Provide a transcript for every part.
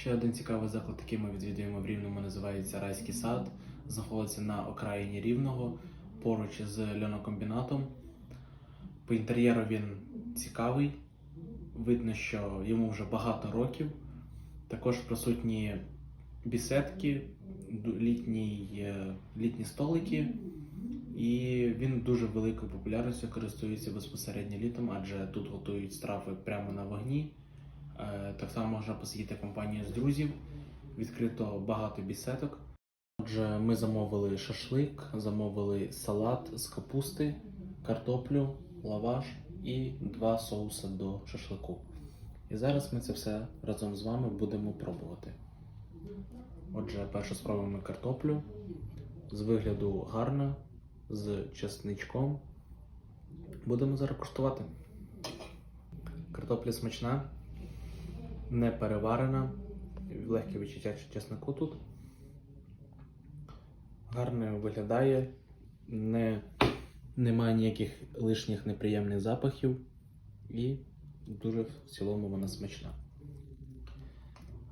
Ще один цікавий заклад, який ми відвідуємо в Рівному, називається Райський сад. Знаходиться на окраїні Рівного, поруч з льонокомбінатом. По інтер'єру він цікавий. Видно, що йому вже багато років. Також присутні бісетки, літній, е, літні столики. І він дуже великою популярністю користується безпосередньо літом, адже тут готують страви прямо на вогні. Е, Так само можна посидіти компанію з друзів. Відкрито багато бісеток. Отже, ми замовили шашлик, замовили салат з капусти, картоплю, лаваш і два соуси до шашлику. І зараз ми це все разом з вами будемо пробувати. Отже, перше спробуємо картоплю. З вигляду гарна, з чесничком. Будемо зараз куштувати. Картопля смачна, не переварена, легке відчуття чесноку тут. Гарно виглядає, не, немає ніяких лишніх неприємних запахів і дуже в цілому вона смачна.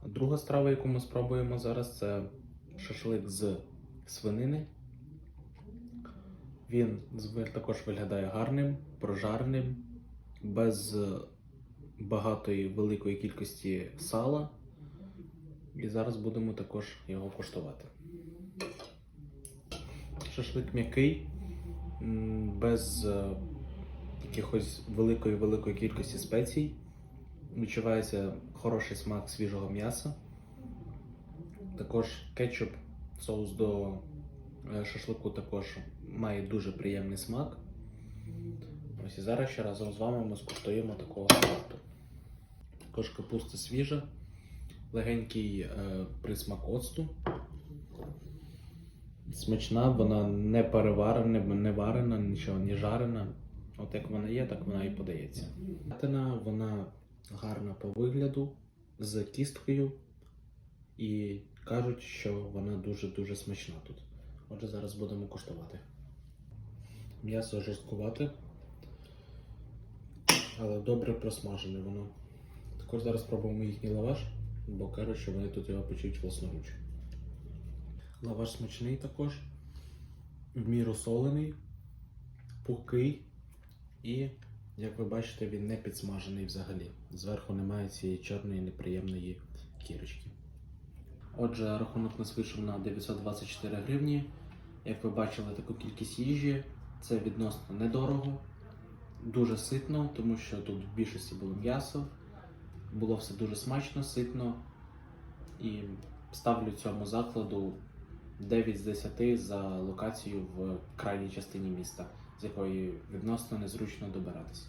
Друга страва, яку ми спробуємо зараз, це шашлик з свинини. Він також виглядає гарним, прожарним, без багатої великої кількості сала. І зараз будемо також його куштувати. Шашлик м'який, без е, якихось великої великої кількості спецій. Відчувається хороший смак свіжого м'яса. Також кетчуп, соус до е, шашлику також має дуже приємний смак. І зараз ще разом з вами ми скуштуємо такого салату. Також капуста свіжа, легенький е, присмак оцту. Смачна, вона не переварена, не варена, нічого не жарена. От як вона є, так вона і подається. Ятина, вона гарна по вигляду, з кісткою. І кажуть, що вона дуже-дуже смачна тут. Отже, зараз будемо куштувати. М'ясо жорсткувате, але добре просмажене воно. Також зараз спробуємо їхній лаваш, бо кажуть, що вони тут його печуть власноруч. Лаваш смачний також, в міру солений, пухкий і, як ви бачите, він не підсмажений взагалі. Зверху немає цієї чорної неприємної кірочки. Отже, рахунок нас вийшов на 924 гривні. Як ви бачили, таку кількість їжі це відносно недорого, дуже ситно, тому що тут в більшості було м'ясо. Було все дуже смачно, ситно. І ставлю цьому закладу 9 з 10 за локацію в крайній частині міста, з якої відносно незручно добиратися.